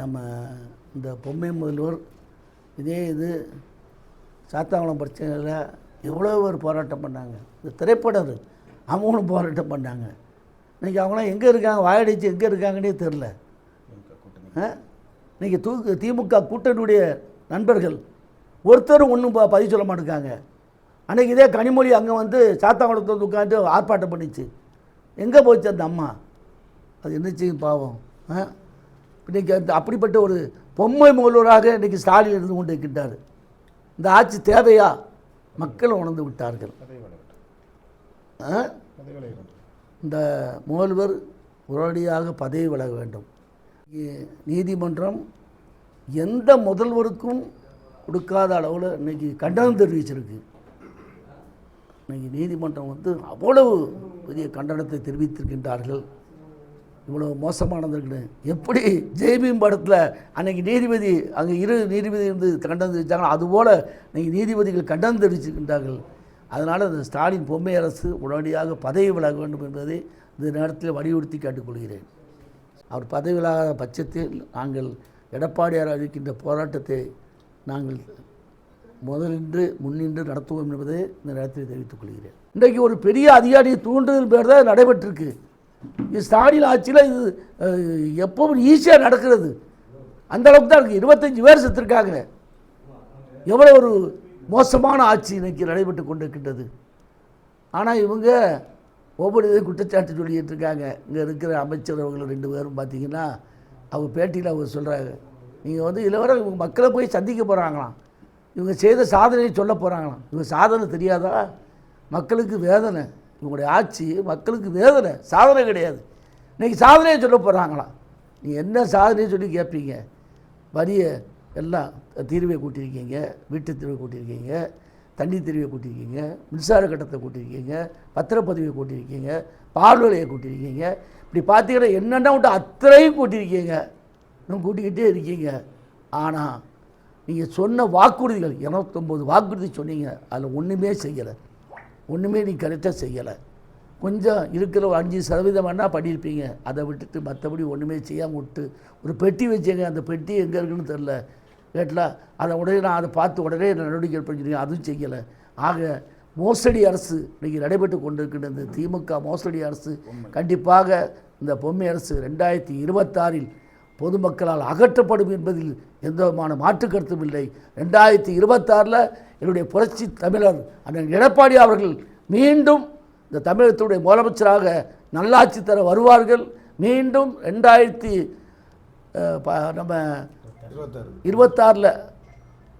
நம்ம இந்த பொம்மை முதல்வர் இதே இது சாத்தாங்குளம் பிரச்சனையில் எவ்வளோ பேர் போராட்டம் பண்ணாங்க. இந்த திரைப்படம் அவங்களும் போராட்டம் பண்ணாங்க. இன்றைக்கி அவங்களாம் எங்கே இருக்காங்க? வாயடிச்சு எங்கே இருக்காங்கன்னே தெரில. இன்றைக்கி தூக்கு திமுக கூட்டணியுடைய நண்பர்கள் ஒருத்தரும் ஒன்றும் ப பதிவு சொல்ல மாட்டேங்காங்க அன்றைக்கி இதே கனிமொழி அங்கே வந்து சாத்தாங்குளத்தை உட்காந்து ஆர்ப்பாட்டம் பண்ணிச்சு. எங்கே போச்சு அந்த அம்மா? அது என்னச்சு பாவம். ஆ? இன்றைக்கி அந்த அப்படிப்பட்ட ஒரு பொம்மை முதல்வராக இன்றைக்கி ஸ்டாலின் இருந்து கொண்டு இருக்கின்றார் இந்த ஆட்சி தேவையா? மக்கள் உணர்ந்து விட்டார்கள். ஆ? இந்த முதல்வர் உடனடியாக பதவி விலக வேண்டும். நீதிமன்றம் எந்த முதல்வருக்கும் கொடுக்காத அளவில் இன்னைக்கு கண்டனம் தெரிவிச்சிருக்கு. இன்றைக்கி நீதிமன்றம் வந்து அவ்வளவு பெரிய கண்டனத்தை தெரிவித்திருக்கின்றார்கள். இவ்வளோ மோசமானதுன்னு எப்படி ஜெய்பீம் படத்தில் அன்னைக்கு நீதிபதி அங்கே இரு நீதிபதி இருந்து கண்டனம் தெரிவித்தாங்களோ அதுபோல் இன்றைக்கி நீதிபதிகள் கண்டனம் தெரிவிச்சுக்கின்றார்கள் அதனால் அந்த ஸ்டாலின் பொம்மை அரசு உடனடியாக பதவி விலக வேண்டும் என்பதை இந்த நேரத்தில் வலியுறுத்தி கேட்டுக்கொள்கிறேன். அவர் பதவி விலகாத பட்சத்தில் நாங்கள் எடப்பாடியார் அளிக்கின்ற போராட்டத்தை நாங்கள் முதலின்று முன்னின்று நடத்துவோம் என்பதை இந்த நேரத்தில் தெரிவித்துக் கொள்கிறேன். இன்றைக்கு ஒரு பெரிய அதிகாரி தூண்டுதல் பேர் தான் நடைபெற்றிருக்கு. ஸ்டாலின் ஆட்சியில் இது எப்பவும் ஈஸியாக நடக்கிறது. அந்த அளவுக்கு தான் இருக்குது இருபத்தஞ்சி பேர் செத்துருக்காங்க. எவ்வளோ ஒரு மோசமான ஆட்சி இன்றைக்கி நடைபெற்று கொண்டிருக்கின்றது. ஆனால் இவங்க ஒவ்வொரு இதையும் குற்றச்சாட்டு சொல்லிகிட்டு இருக்காங்க. இங்கே இருக்கிற அமைச்சர் அவர்கள் ரெண்டு பேரும் பார்த்தீங்கன்னா அவங்க பேட்டியில் அவங்க சொல்கிறாங்க நீங்கள் வந்து இதில் வர இவங்க மக்களை போய் சந்திக்க போகிறாங்களாம் இவங்க செய்த சாதனையை சொல்ல போகிறாங்களாம் இவங்க சாதனை தெரியாதா? மக்களுக்கு வேதனை. இவங்களுடைய ஆட்சி மக்களுக்கு வேதனை சாதனை கிடையாது. இன்றைக்கி சாதனையை சொல்ல போகிறாங்களாம் நீ என்ன சாதனையை சொல்லி கேட்பீங்க. வரியை எல்லாம் தீர்வை கூட்டியிருக்கீங்க வீட்டு தீர்வை கூட்டியிருக்கீங்க தண்ணி தீர்வை கூட்டியிருக்கீங்க மின்சார கட்டத்தை கூட்டியிருக்கீங்க பத்திரப்பதிவை கூட்டியிருக்கீங்க பால் விலையை கூட்டியிருக்கீங்க. இப்படி பார்த்தீங்கன்னா என்னென்ன விட்டு அத்தனையும் கூட்டியிருக்கீங்க. இன்னும் கூட்டிக்கிட்டே இருக்கீங்க. ஆனால் நீங்கள் சொன்ன வாக்குறுதிகள் இருபத்தொம்போது வாக்குறுதி சொன்னீங்க. அதில் ஒன்றுமே செய்யலை. ஒன்றுமே நீ கரெக்டாக செய்யலை. கொஞ்சம் இருக்கிற ஒரு அஞ்சு சதவீதம் வேணால் பண்ணியிருப்பீங்க. அதை விட்டுட்டு மற்றபடி ஒன்றுமே செய்யாமல் விட்டு ஒரு பெட்டி வச்சேங்க. அந்த பெட்டி எங்கே இருக்குன்னு தெரில கேட்டல அதை உடனே நான் அதை பார்த்து உடனே நடவடிக்கை எடுப்பேன் அதுவும் செய்யலை. ஆக மோசடி அரசு இன்றைக்கி நடைபெற்று கொண்டிருக்கின்ற இந்த திமுக மோசடி அரசு கண்டிப்பாக இந்த பொம்மை அரசு ரெண்டாயிரத்தி இருபத்தாறில் பொதுமக்களால் அகற்றப்படும் என்பதில் எந்த விதமான மாற்று கருத்தும் இல்லை. ரெண்டாயிரத்தி இருபத்தாறில் என்னுடைய புரட்சி தமிழர் அண்ணன் எடப்பாடி அவர்கள் மீண்டும் இந்த தமிழகத்துடைய முதலமைச்சராக நல்லாட்சி தர வருவார்கள். மீண்டும் ரெண்டாயிரத்தி ப- நம்ம இருபத்தாறில்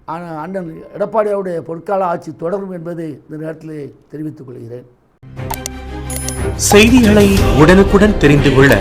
அண்ணன் எடப்பாடியாருடைய பொற்கால ஆட்சி தொடரும் என்பதை இந்த நேரத்தில் தெரிவித்துக் கொள்கிறேன். செய்திகளை உடனுக்குடன் தெரிந்து கொள்ள